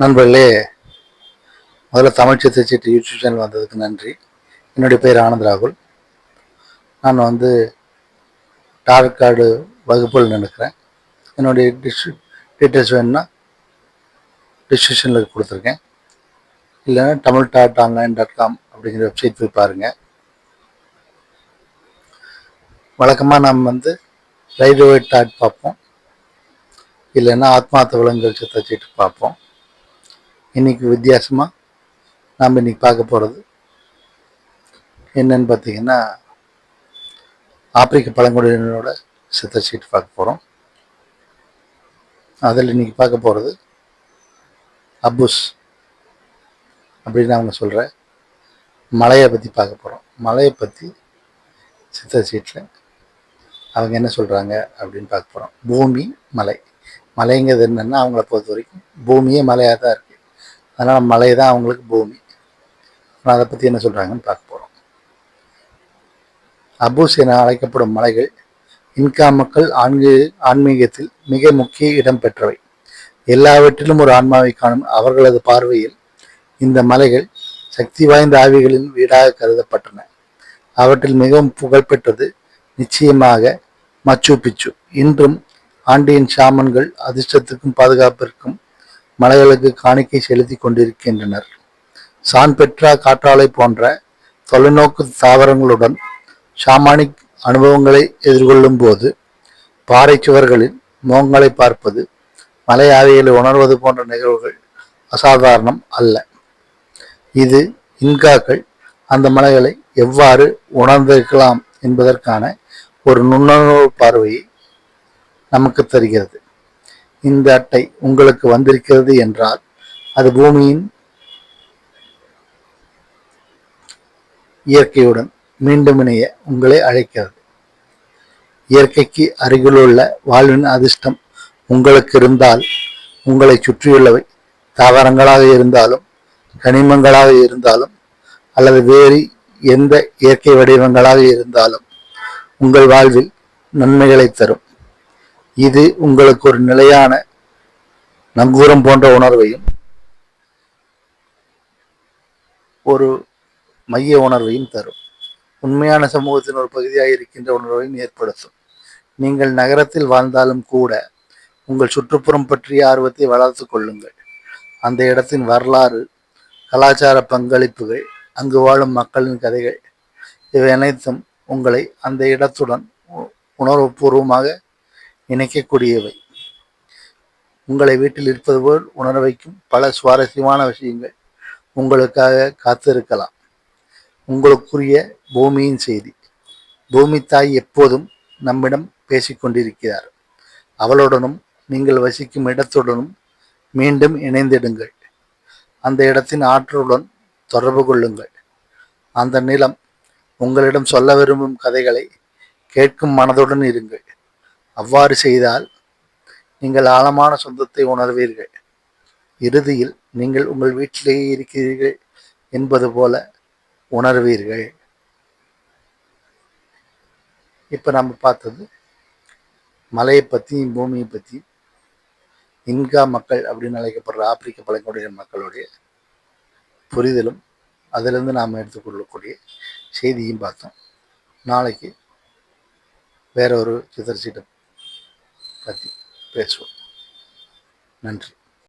நண்பர்களே முதல்ல Tamil சித்திரச்சீட்டு YouTube channel வந்ததுக்கு நன்றி. என்னுடைய பேர் ஆனந்த் ராகுல். நான் வந்து டார்க் கார்டு வகுப்புகள் நடக்கிறேன். என்னுடைய டிஸ் டீட்டெயில்ஸ் வேணும்னா டிஸ்கிரிப்ஷனில் கொடுத்துருக்கேன். இல்லைன்னா Tamil dot online dot com அப்படிங்கிற வெப்சைட் போய் பாருங்கள் வழக்கமாக நம்ம வந்து ரைட் ஒயிட் டாட் பார்ப்போம். இல்லைன்னா ஆத்மார்த்த விலங்குகள் சித்திரச்சீட்டு பார்ப்போம். இன்னைக்கு வித்தியாசமாக நாம் இன்னைக்கு பார்க்க போகிறது என்னன்னு பார்த்தீங்கன்னா ஆப்பிரிக்க பழங்குடியினரோட சித்த சீட்டு பார்க்க போகிறோம் அதில் இன்னைக்கு பார்க்க போகிறது அபுஸ் அப்படின்னு அவங்க சொல்கிற மலையை பற்றி பார்க்க போகிறோம் மலையை பற்றி சித்த சீட்டில் அவங்க என்ன சொல்கிறாங்க அப்படின்னு பார்க்க போகிறோம் பூமி மலை. மலைங்கிறது என்னென்னா அவங்கள பொறுத்த வரைக்கும் பூமியே மலையாக தான் இருக்குது அதனால் மலை தான் அவங்களுக்கு பூமி. அதை பற்றி என்ன சொல்கிறாங்கன்னு பார்க்க போகிறோம் அபூஸ் என அழைக்கப்படும் மலைகள் இன்கா மக்கள் ஆன்மீக ஆன்மீகத்தில் மிக முக்கிய இடம் பெற்றவை. எல்லாவற்றிலும் ஒரு ஆன்மாவை காணும் அவர்களது பார்வையில் இந்த மலைகள் சக்தி வாய்ந்த ஆவிகளின் வீடாக கருதப்பட்டன. அவற்றில் மிகவும் புகழ்பெற்றது நிச்சயமாக மச்சு பிச்சு. இன்றும் ஆண்டியின் சாமன்கள் அதிர்ஷ்டத்துக்கும் பாதுகாப்பிற்கும் மலைகளுக்கு காணிக்கை செலுத்தி கொண்டிருக்கின்றனர். சான் பெட்ரா காற்றாலை போன்ற தொலைநோக்கு தாவரங்களுடன் ஷாமானிக் அனுபவங்களை எதிர்கொள்ளும் போது பாறை சுவர்களில் முகங்களை பார்ப்பது மலை ஆவிகளை உணர்வது போன்ற நிகழ்வுகள் அசாதாரணம் அல்ல. இது இன்காக்கள் அந்த மலைகளை எவ்வாறு உணர்ந்திருக்கலாம் என்பதற்கான ஒரு நுண்ணறிவு பார்வையை நமக்கு தருகிறது. இந்த அட்டை உங்களுக்கு வந்திருக்கிறது என்றால் அது பூமியின் இயற்கையுடன் மீண்டும் இணைய உங்களை அழைக்கிறது. இயற்கைக்கு அருகிலுள்ள வாழ்வின் அதிர்ஷ்டம் உங்களுக்கு இருந்தால் உங்களை சுற்றியுள்ளவை தாவரங்களாக இருந்தாலும் கனிமங்களாக இருந்தாலும் அல்லது வேறு எந்த இயற்கை வடிவங்களாக இருந்தாலும் உங்கள் வாழ்வில் நன்மைகளை தரும். இது உங்களுக்கு ஒரு நிலையான நங்கூரம் போன்ற உணர்வையும் ஒரு மைய உணர்வையும் தரும். உண்மையான சமூகத்தின் ஒரு பகுதியாக இருக்கின்ற உணர்வையும் ஏற்படுத்தும். நீங்கள் நகரத்தில் வாழ்ந்தாலும் கூட உங்கள் சுற்றுப்புறம் பற்றிய ஆர்வத்தை வளர்த்து கொள்ளுங்கள். அந்த இடத்தின் வரலாறு கலாச்சார பங்களிப்புகள் அங்கு வாழும் மக்களின் கதைகள் இவை அனைத்தும் உங்களை அந்த இடத்துடன் உணர்வுபூர்வமாக இணைக்கக்கூடியவை உங்களை வீட்டில் இருப்பது போல் உணர வைக்கும் பல சுவாரஸ்யமான விஷயங்கள் உங்களுக்காக காத்திருக்கலாம். உங்களுக்குரிய பூமியின் செய்தி. பூமி தாய் எப்போதும் நம்மிடம் பேசிக்கொண்டிருக்கிறார் அவளுடனும் நீங்கள் வசிக்கும் இடத்துடனும் மீண்டும் இணைந்திடுங்கள். அந்த இடத்தின் ஆற்றலுடன் தொடர்பு கொள்ளுங்கள். அந்த நிலம் உங்களிடம் சொல்ல விரும்பும் கதைகளை கேட்கும் மனதுடன் இருங்கள். அவ்வாறு செய்தால் நீங்கள் ஆழமான சொந்தத்தை உணர்வீர்கள். இறுதியில் நீங்கள் உங்கள் வீட்டிலேயே இருக்கிறீர்கள் என்பது போல உணர்வீர்கள். இப்போ நம்ம பார்த்தது மலையை பற்றியும் பூமியை பற்றியும் இன்கா மக்கள் அப்படின்னு அழைக்கப்படுற ஆப்பிரிக்க பழங்குடியின மக்களுடைய புரிதலும் அதிலிருந்து நாம் எடுத்துக்கொள்ளக்கூடிய செய்தியும் பார்த்தோம். நாளைக்கு வேற ஒரு சிதர்ச்சிடம் பற்றி பேசுவோம். நன்றி.